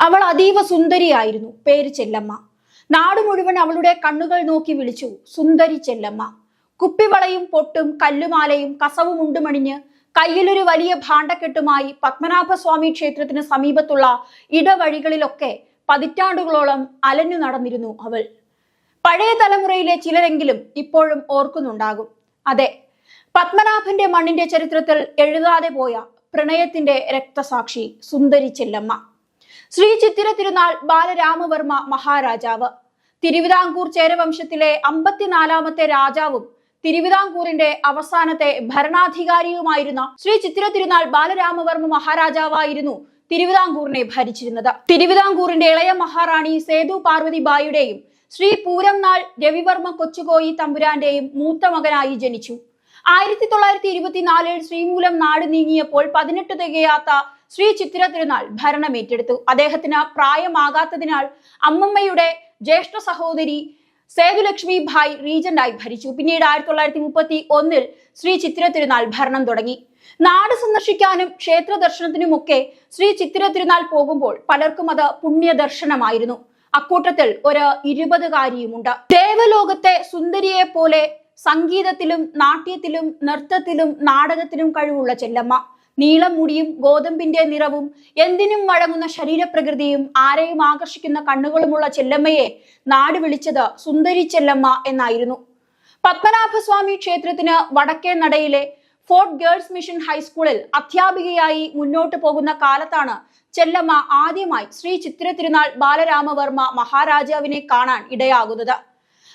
അവൾ അതീവ സുന്ദരിയായിരുന്നു. പേര് ചെല്ലമ്മ. നാട് മുഴുവൻ അവളുടെ കണ്ണുകൾ നോക്കി വിളിച്ചു സുന്ദരി ചെല്ലമ്മ. കുപ്പിവളയും പൊട്ടും കല്ലുമാലയും കസവും ഉണ്ടുമണിഞ്ഞ് കയ്യിലൊരു വലിയ ഭാണ്ഡക്കെട്ടുമായി പത്മനാഭസ്വാമി ക്ഷേത്രത്തിന് സമീപത്തുള്ള ഇടവഴികളിലൊക്കെ പതിറ്റാണ്ടുകളോളം അലഞ്ഞു നടന്നിരുന്നു അവൾ. പഴയ തലമുറയിലെ ചിലരെങ്കിലും ഇപ്പോഴും ഓർക്കുന്നുണ്ടാകും. അതെ പത്മനാഭന്റെ മണ്ണിന്റെ ചരിത്രത്തിൽ എഴുതാതെ പോയ പ്രണയത്തിന്റെ രക്തസാക്ഷി സുന്ദരി ചെല്ലമ്മ. ശ്രീ ചിത്തിര തിരുനാൾ ബാലരാമവർമ്മ മഹാരാജാവ്. തിരുവിതാംകൂർ ചേരവംശത്തിലെ അമ്പത്തിനാലാമത്തെ രാജാവും തിരുവിതാംകൂറിന്റെ അവസാനത്തെ ഭരണാധികാരിയുമായിരുന്ന ശ്രീ ചിത്തിര തിരുനാൾ ബാലരാമവർമ്മ മഹാരാജാവായിരുന്നു തിരുവിതാംകൂറിനെ ഭരിച്ചിരുന്നത്. തിരുവിതാംകൂറിന്റെ ഇളയ മഹാറാണി സേതു പാർവതി ബായിയുടെയും ശ്രീ പൂരം നാൾ രവിവർമ്മ കൊച്ചുകോയി തമ്പുരാന്റെയും മൂത്ത മകനായി ജനിച്ചു. ആയിരത്തി തൊള്ളായിരത്തി ഇരുപത്തിനാലിൽ ശ്രീമൂലം നാട് നീങ്ങിയപ്പോൾ പതിനെട്ട് തികയാത്ത ശ്രീ ചിത്തിര തിരുനാൾ ഭരണം ഏറ്റെടുത്തു. അദ്ദേഹത്തിന് പ്രായമാകാത്തതിനാൽ അമ്മമ്മയുടെ ജ്യേഷ്ഠ സഹോദരി സേതുലക്ഷ്മി ഭായ് റീജന്റായി ഭരിച്ചു. പിന്നീട് ആയിരത്തി തൊള്ളായിരത്തി മുപ്പത്തി ഒന്നിൽ ശ്രീ ചിത്തിര തിരുനാൾ ഭരണം തുടങ്ങി. നാട് സന്ദർശിക്കാനും ക്ഷേത്ര ദർശനത്തിനുമൊക്കെ ശ്രീ ചിത്തിര തിരുനാൾ പോകുമ്പോൾ പലർക്കും അത് പുണ്യ ദർശനമായിരുന്നു അക്കൂട്ടത്തിൽ ഒരു ഇരുപതുകാരിയുമുണ്ട്. ദേവലോകത്തെ സുന്ദരിയെ പോലെ സംഗീതത്തിലും നാട്യത്തിലും നൃത്തത്തിലും നാടകത്തിലും കഴിവുള്ള ചെല്ലമ്മ. നീളം മുടിയും ഗോതമ്പിന്റെ നിറവും എന്തിനും വഴങ്ങുന്ന ശരീരപ്രകൃതിയും ആരെയും ആകർഷിക്കുന്ന കണ്ണുകളുമുള്ള ചെല്ലമ്മയെ നാട് വിളിച്ചത് സുന്ദരി ചെല്ലമ്മ എന്നായിരുന്നു. പത്മനാഭസ്വാമി ക്ഷേത്രത്തിന് വടക്കേ നടയിലെ ഫോർട്ട് ഗേൾസ് മിഷൻ ഹൈസ്കൂളിൽ അധ്യാപികയായി മുന്നോട്ട് പോകുന്ന കാലത്താണ് ചെല്ലമ്മ ആദ്യമായി ശ്രീ ചിത്ര തിരുനാൾ ബാലരാമവർമ്മ മഹാരാജാവിനെ കാണാൻ ഇടയാകുന്നത്.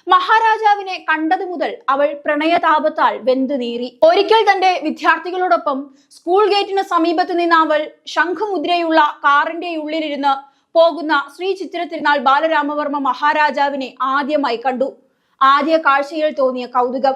മഹാരാജാവിനെ കണ്ടതു മുതൽ അവൾ പ്രണയതാപത്താൽ വെന്തു നീറി. ഒരിക്കൽ തന്റെ വിദ്യാർത്ഥികളോടൊപ്പം സ്കൂൾ ഗേറ്റിന് സമീപത്ത് നിന്ന് അവൾ ശംഖുമുദ്രയുള്ള കാറിന്റെ ഉള്ളിലിരുന്ന് പോകുന്ന ശ്രീ ചിത്ര തിരുനാൾ ബാലരാമവർമ്മ മഹാരാജാവിനെ ആദ്യമായി കണ്ടു. ആദ്യ കാഴ്ചയിൽ തോന്നിയ കൗതുകം.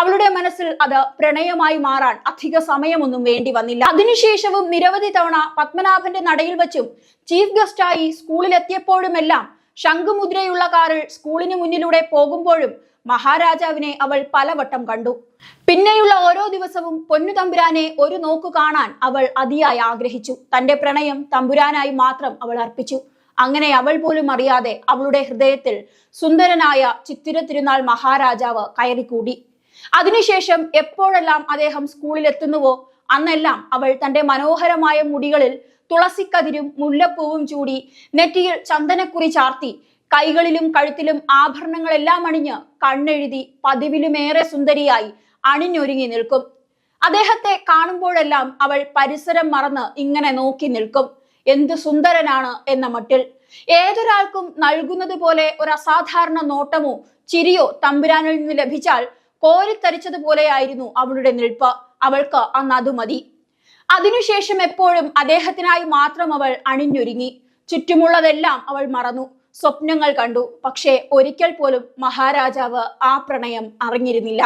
അവളുടെ മനസ്സിൽ അത് പ്രണയമായി മാറാൻ അധിക സമയമൊന്നും വേണ്ടി വന്നില്ല. അതിനുശേഷവും നിരവധി തവണ പത്മനാഭന്റെ നടയിൽ വച്ചും ചീഫ് ഗസ്റ്റായി സ്കൂളിലെത്തിയപ്പോഴുമെല്ലാം ശംഖുമുദ്രയുള്ള കാറിൽ സ്കൂളിന് മുന്നിലൂടെ പോകുമ്പോഴും മഹാരാജാവിനെ അവൾ പലവട്ടം കണ്ടു. പിന്നെയുള്ള ഓരോ ദിവസവും പൊന്നു തമ്പുരാനെ ഒരു നോക്കു കാണാൻ അവൾ അതിയായി ആഗ്രഹിച്ചു. തന്റെ പ്രണയം തമ്പുരാനായി മാത്രം അവൾ അർപ്പിച്ചു. അങ്ങനെ അവൾ പോലും അറിയാതെ അവളുടെ ഹൃദയത്തിൽ സുന്ദരനായ ചിത്തിര തിരുനാൾ മഹാരാജാവ് കയറിക്കൂടി. അതിനുശേഷം എപ്പോഴെല്ലാം അദ്ദേഹം സ്കൂളിൽ എത്തുന്നുവോ അന്നെല്ലാം അവൾ തന്റെ മനോഹരമായ മുടികളിൽ തുളസിക്കതിരും മുല്ലപ്പൂവും ചൂടി നെറ്റിയിൽ ചന്ദനക്കുറി ചാർത്തി കൈകളിലും കഴുത്തിലും ആഭരണങ്ങളെല്ലാം അണിഞ്ഞ് കണ്ണെഴുതി പതിവിലുമേറെ സുന്ദരിയായി അണിഞ്ഞൊരുങ്ങി നിൽക്കും. അദ്ദേഹത്തെ കാണുമ്പോഴെല്ലാം അവൾ പരിസരം മറന്ന് ഇങ്ങനെ നോക്കി നിൽക്കും. എന്ത് സുന്ദരനാണ് എന്ന മട്ടിൽ. ഏതൊരാൾക്കും നൽകുന്നത് പോലെ ഒരു അസാധാരണ നോട്ടമോ ചിരിയോ തമ്പുരാനിൽ നിന്ന് ലഭിച്ചാൽ കോരിത്തരിച്ചതുപോലെയായിരുന്നു അവളുടെ നിൽപ്പ്. അവൾക്ക് അന്ന് അത് മതി അതിനുശേഷം എപ്പോഴും അദ്ദേഹത്തിനായി മാത്രം അവൾ അണിഞ്ഞൊരുങ്ങി. ചുറ്റുമുള്ളതെല്ലാം അവൾ മറന്നു. സ്വപ്നങ്ങൾ കണ്ടു. പക്ഷേ ഒരിക്കൽ പോലും മഹാരാജാവ് ആ പ്രണയം അറിഞ്ഞിരുന്നില്ല.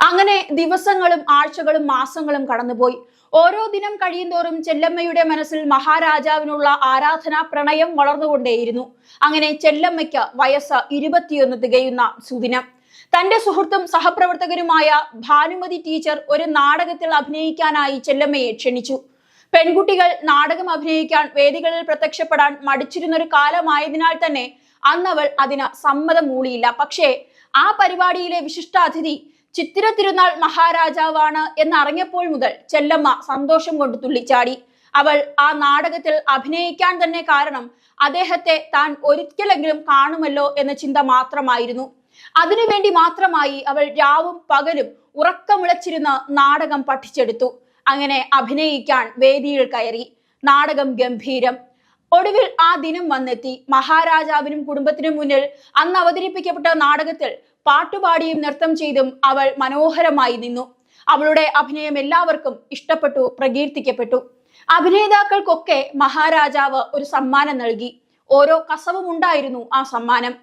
അങ്ങനെ ദിവസങ്ങളും ആഴ്ചകളും മാസങ്ങളും കടന്നുപോയി. ഓരോ ദിനം കഴിയുന്തോറും ചെല്ലമ്മയുടെ മനസ്സിൽ മഹാരാജാവിനുള്ള ആരാധനാ പ്രണയം വളർന്നുകൊണ്ടേയിരുന്നു. അങ്ങനെ ചെല്ലമ്മയ്ക്ക് വയസ്സ് ഇരുപത്തിയൊന്ന് തികയുന്ന സുദിനം. തന്റെ സുഹൃത്തും സഹപ്രവർത്തകരുമായ ഭാനുമതി ടീച്ചർ ഒരു നാടകത്തിൽ അഭിനയിക്കാനായി ചെല്ലമ്മയെ ക്ഷണിച്ചു. പെൺകുട്ടികൾ നാടകം അഭിനയിക്കാൻ വേദികളിൽ പ്രത്യക്ഷപ്പെടാൻ മടിച്ചിരുന്നൊരു കാലമായതിനാൽ തന്നെ അന്നവൾ അതിന് സമ്മതം മൂളിയില്ല. പക്ഷേ ആ പരിപാടിയിലെ വിശിഷ്ടാതിഥി ചിത്തിര തിരുനാൾ മഹാരാജാവാണ് എന്നറിഞ്ഞപ്പോൾ മുതൽ ചെല്ലമ്മ സന്തോഷം കൊണ്ട് തുള്ളിച്ചാടി. അവൾ ആ നാടകത്തിൽ അഭിനയിക്കാൻ തന്നെ കാരണം അദ്ദേഹത്തെ താൻ ഒരിക്കലെങ്കിലും കാണുമല്ലോ എന്ന ചിന്ത മാത്രമായിരുന്നു. അതിനുവേണ്ടി മാത്രമായി അവൾ രാവും പകലും ഉറക്കമുളച്ചിരുന്ന നാടകം പഠിച്ചെടുത്തു. അങ്ങനെ അഭിനയിക്കാൻ വേദിയിൽ കയറി. നാടകം ഗംഭീരം. ഒടുവിൽ ആ ദിനം വന്നെത്തി. മഹാരാജാവിനും കുടുംബത്തിനും മുന്നിൽ അന്ന് അവതരിപ്പിക്കപ്പെട്ട നാടകത്തിൽ പാട്ടുപാടിയും നൃത്തം ചെയ്തും അവൾ മനോഹരമായി നിന്നു. അവളുടെ അഭിനയം എല്ലാവർക്കും ഇഷ്ടപ്പെട്ടു പ്രകീർത്തിക്കപ്പെട്ടു. അഭിനേതാക്കൾക്കൊക്കെ മഹാരാജാവ് ഒരു സമ്മാനം നൽകി. ഓരോ കസവും ഉണ്ടായിരുന്നു ആ സമ്മാനം.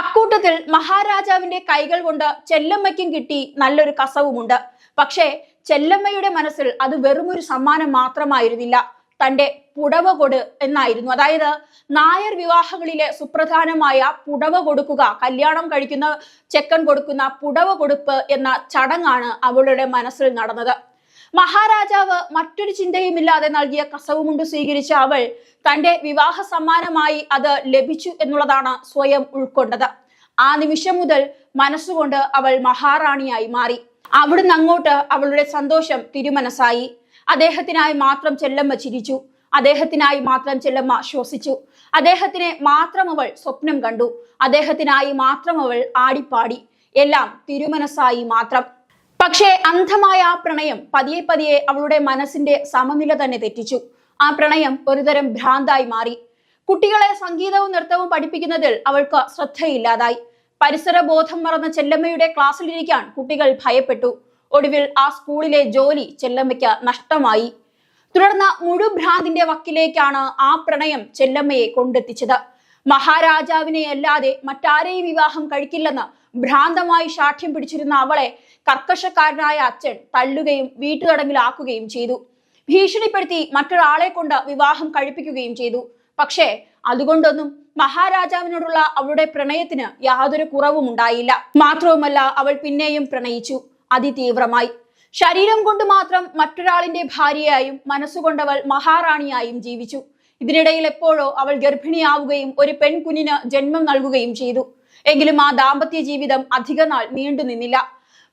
അക്കൂട്ടത്തിൽ മഹാരാജാവിന്റെ കൈകൾ കൊണ്ട് ചെല്ലമ്മയ്ക്കും കിട്ടി നല്ലൊരു കസവുമുണ്ട്. പക്ഷേ ചെല്ലമ്മയുടെ മനസ്സിൽ അത് വെറുമൊരു സമ്മാനം മാത്രമായിരുന്നില്ല. തന്റെ പുടവ കൊട് എന്നായിരുന്നു. അതായത് നായർ വിവാഹങ്ങളിലെ സുപ്രധാനമായ പുടവ കൊടുക്കുക കല്യാണം കഴിക്കുന്ന ചെക്കൻ കൊടുക്കുന്ന പുടവ കൊടുപ്പ് എന്ന ചടങ്ങാണ് അവളുടെ മനസ്സിൽ നടന്നത്. മഹാരാജാവ് മറ്റൊരു ചിന്തയുമില്ലാതെ നൽകിയ കസവുമുണ്ട് സ്വീകരിച്ച അവൾ തന്റെ വിവാഹ സമ്മാനമായി അത് ലഭിച്ചു എന്നുള്ളതാണ് സ്വയം ഉൾക്കൊണ്ടത്. ആ നിമിഷം മുതൽ മനസ്സുകൊണ്ട് അവൾ മഹാറാണിയായി മാറി. അവിടുന്ന് അങ്ങോട്ട് അവളുടെ സന്തോഷം തിരുമനസായി അദ്ദേഹത്തിനായി മാത്രം ചെല്ലമ്മ ചിരിച്ചു. അദ്ദേഹത്തിനായി മാത്രം ചെല്ലമ്മ ശ്വസിച്ചു. അദ്ദേഹത്തിനെ മാത്രം അവൾ സ്വപ്നം കണ്ടു. അദ്ദേഹത്തിനായി മാത്രം അവൾ ആടിപ്പാടി. എല്ലാം തിരുമനസായി മാത്രം. പക്ഷേ അന്ധമായ ആ പ്രണയം പതിയെ പതിയെ അവളുടെ മനസ്സിന്റെ സമനില തന്നെ തെറ്റിച്ചു. ആ പ്രണയം ഒരുതരം ഭ്രാന്തായി മാറി. കുട്ടികളെ സംഗീതവും നൃത്തവും പഠിപ്പിക്കുന്നതിൽ അവൾക്ക് ശ്രദ്ധയില്ലാതായി. പരിസര ബോധം മറന്ന ചെല്ലമ്മയുടെ ക്ലാസ്സിലിരിക്കാൻ കുട്ടികൾ ഭയപ്പെട്ടു. ഒടുവിൽ ആ സ്കൂളിലെ ജോലി ചെല്ലമ്മയ്ക്ക് നഷ്ടമായി. തുടർന്ന് മുഴുഭ്രാന്തിന്റെ വക്കിലേക്കാണ് ആ പ്രണയം ചെല്ലമ്മയെ കൊണ്ടെത്തിച്ചത്. മഹാരാജാവിനെ അല്ലാതെ മറ്റാരെയും വിവാഹം കഴിക്കില്ലെന്ന് ഭ്രാന്തമായി ശാഠ്യം പിടിച്ചിരുന്ന അവളെ കർക്കശക്കാരനായ അച്ഛൻ തള്ളുകയും വീട്ടുതടങ്കിലാക്കുകയും ചെയ്തു. ഭീഷണിപ്പെടുത്തി മറ്റൊരാളെ കൊണ്ട് വിവാഹം കഴിപ്പിക്കുകയും ചെയ്തു. പക്ഷേ അതുകൊണ്ടൊന്നും മഹാരാജാവിനോടുള്ള അവളുടെ പ്രണയത്തിന് യാതൊരു കുറവും ഉണ്ടായില്ല. മാത്രവുമല്ല അവൾ പിന്നെയും പ്രണയിച്ചു. അതിതീവ്രമായി. ശരീരം കൊണ്ട് മാത്രം മറ്റൊരാളിന്റെ ഭാര്യയായും മനസ്സുകൊണ്ടവൾ മഹാറാണിയായും ജീവിച്ചു. ഇതിനിടയിൽ എപ്പോഴോ അവൾ ഗർഭിണിയാവുകയും ഒരു പെൺകുഞ്ഞിന് ജന്മം നൽകുകയും ചെയ്തു. എങ്കിലും ആ ദാമ്പത്യ ജീവിതം അധികനാൾ നീണ്ടു നിന്നില്ല.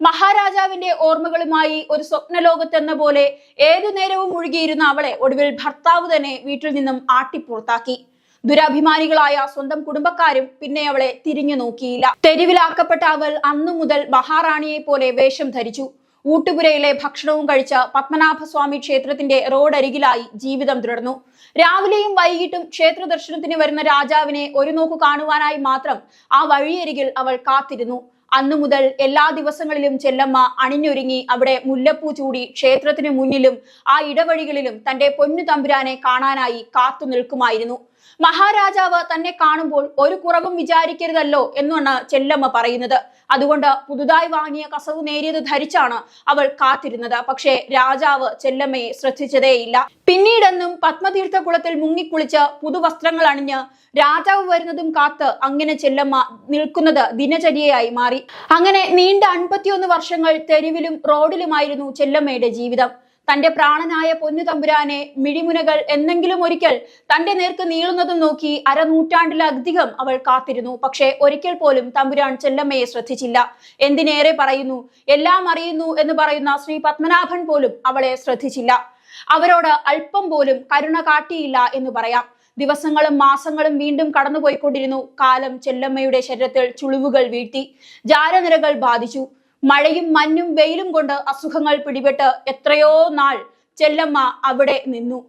മഹാരാജാവിന്റെ ഓർമ്മകളുമായി ഒരു സ്വപ്നലോകത്തെന്ന പോലെ ഏതു നേരവും മുഴുകിയിരുന്ന അവളെ ഒടുവിൽ ഭർത്താവ് തന്നെ വീട്ടിൽ നിന്നും ആട്ടിപ്പുറത്താക്കി. ദുരാഭിമാനികളായ സ്വന്തം കുടുംബക്കാരും പിന്നെ അവളെ തിരിഞ്ഞു നോക്കിയില്ല. തെരുവിലാക്കപ്പെട്ട അവൾ അന്നു മുതൽ മഹാറാണിയെ പോലെ വേഷം ധരിച്ചു. ഊട്ടുപുരയിലെ ഭക്ഷണവും കഴിച്ച പത്മനാഭസ്വാമി ക്ഷേത്രത്തിന്റെ റോഡരികിലായി ജീവിതം തുടർന്നു. രാവിലെയും വൈകിട്ടും ക്ഷേത്ര ദർശനത്തിന് വരുന്ന രാജാവിനെ ഒരു നോക്കു കാണുവാനായി മാത്രം ആ വഴിയരികിൽ അവൾ കാത്തിരുന്നു. അന്നു മുതൽ എല്ലാ ദിവസങ്ങളിലും ചെല്ലമ്മ അണിഞ്ഞൊരുങ്ങി അവിടെ മുല്ലപ്പൂ ചൂടി ക്ഷേത്രത്തിന് മുന്നിലും ആ ഇടവഴികളിലും തന്റെ പൊന്നു തമ്പുരാനെ കാണാനായി കാത്തു നിൽക്കുമായിരുന്നു. മഹാരാജാവ് തന്നെ കാണുമ്പോൾ ഒരു കുറവും വിചാരിക്കരുതല്ലോ എന്നാണ് ചെല്ലമ്മ പറയുന്നത്. അതുകൊണ്ട് പുതുതായി വാങ്ങിയ കസവ് നേരിയത് ധരിച്ചാണ് അവൾ കാത്തിരുന്നത്. പക്ഷേ രാജാവ് ചെല്ലമ്മയെ ശ്രദ്ധിച്ചതേയില്ല. പിന്നീടെന്നും പത്മതീർത്ഥകുളത്തിൽ മുങ്ങിക്കുളിച്ച് പുതുവസ്ത്രങ്ങൾ അണിഞ്ഞ് രാജാവ് വരുന്നതും കാത്ത് അങ്ങനെ ചെല്ലമ്മ നിൽക്കുന്നത് ദിനചര്യയായി മാറി. അങ്ങനെ നീണ്ട അൻപത്തിയൊന്ന് വർഷങ്ങൾ തെരുവിലും റോഡിലുമായിരുന്നു ചെല്ലമ്മയുടെ ജീവിതം. തന്റെ പ്രാണനായ പൊന്നു തമ്പുരാനെ മിഴിമുനകൾ എന്നെങ്കിലും ഒരിക്കൽ തന്റെ നേർക്ക് നീളുന്നതും നോക്കി അരനൂറ്റാണ്ടിലധികം അവൾ കാത്തിരുന്നു. പക്ഷേ ഒരിക്കൽ പോലും തമ്പുരാൻ ചെല്ലമ്മയെ ശ്രദ്ധിച്ചില്ല. എന്തിനേറെ പറയുന്നു? എല്ലാം അറിയുന്നു എന്ന് പറയുന്ന ശ്രീ പത്മനാഭൻ പോലും അവളെ ശ്രദ്ധിച്ചില്ല. അവരോട് അല്പം പോലും കരുണ കാട്ടിയില്ല എന്ന് പറയാം. ദിവസങ്ങളും മാസങ്ങളും വീണ്ടും കടന്നുപോയിക്കൊണ്ടിരുന്നു. കാലം ചെല്ലമ്മയുടെ ശരീരത്തിൽ ചുളിവുകൾ വീഴ്ത്തി. ജാരനിരകൾ ബാധിച്ചു. മഴയും മഞ്ഞും വെയിലും കൊണ്ട് അസുഖങ്ങൾ പിടിപെട്ട് എത്രയോ നാൾ ചെല്ലമ്മ അവിടെ നിന്നു.